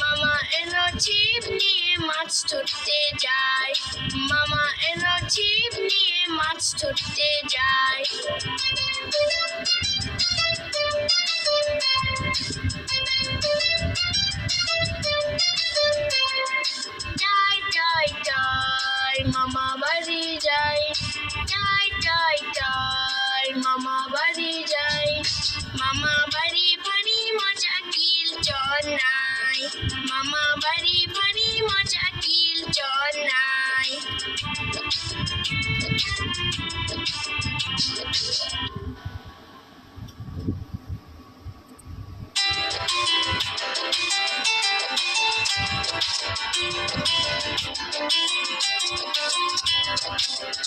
মামা এলো ছিপ নিয়ে মাছ ধরতে যায়। মামা এলো ছিপ নিয়ে মাছ ধরতে যায়।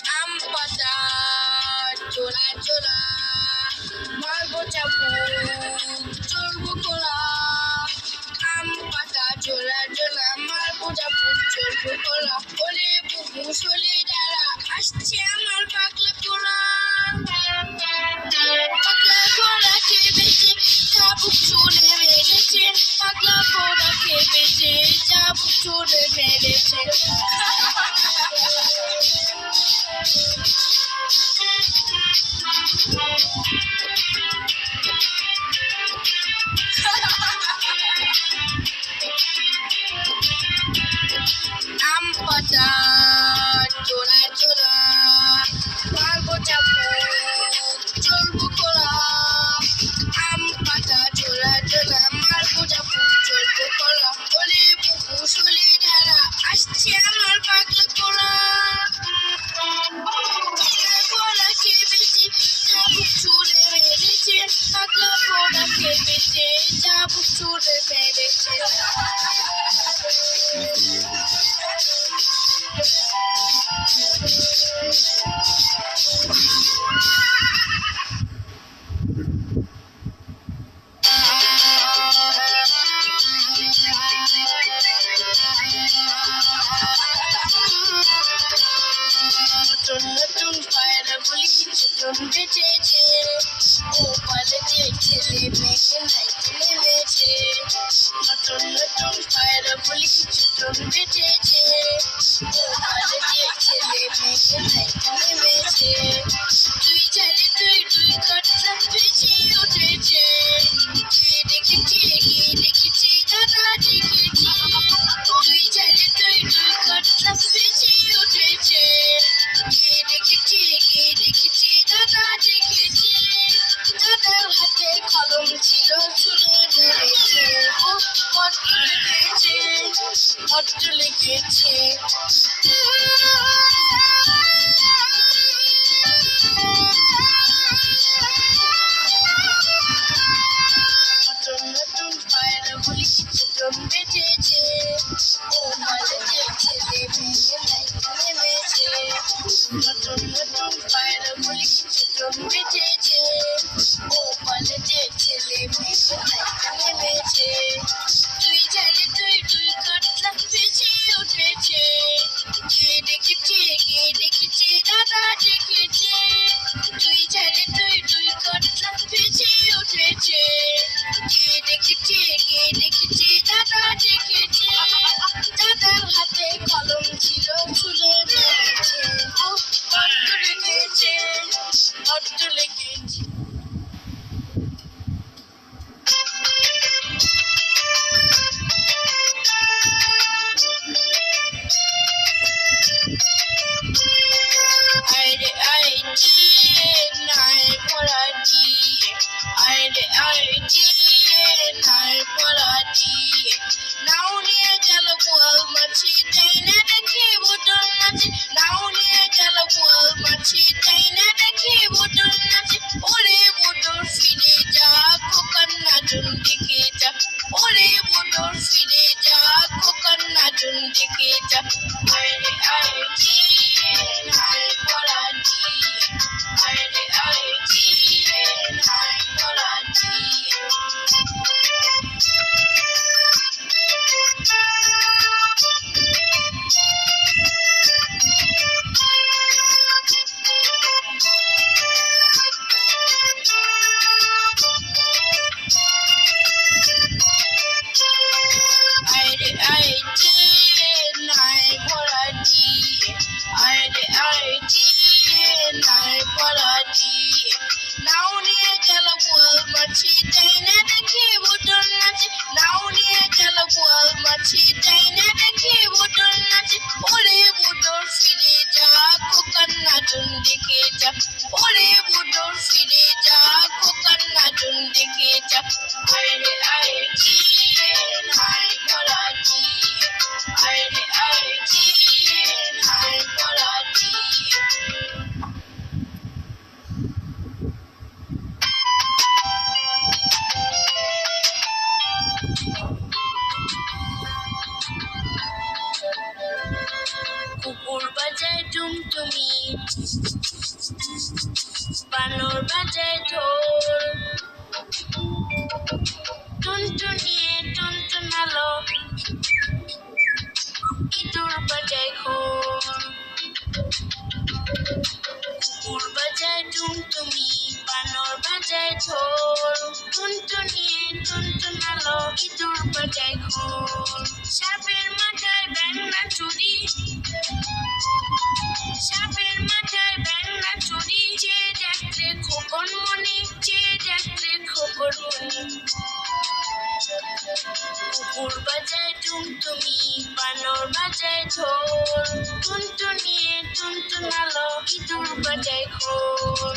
I'm To the made it. Sunday JJ, Opala JJ, making like an image. Not on the tongue, fire a bully, Sunday JJ, Some bitch নাচ লাউ নিয়ে গেল মাছি তাই না দেখি বুটুর নাচ। ওরে বুটুর ফিরে যা, খোকার নাচুন দেখে যা। ওরে বুটুর ফিরে যা, খোকার নাচুন দেখে যা। আরে আরে ঢোল টুনটুনিয়ে টুনটুনালো ইঁদুর বাজায় খোল সাপের মাথায় ব্যাঙনা চুরি। সাপের মাথায় ব্যাঙনা চুরি। চেয়ে দেখতে খোকন মনি চেয়ে দেখতে খোকন মনি। কুকুর বাজায় টুমটুমি বানর বাজায় ঢোল টুনটুনিয়ে টুনটুনালো ইঁদুর বাজায় খোল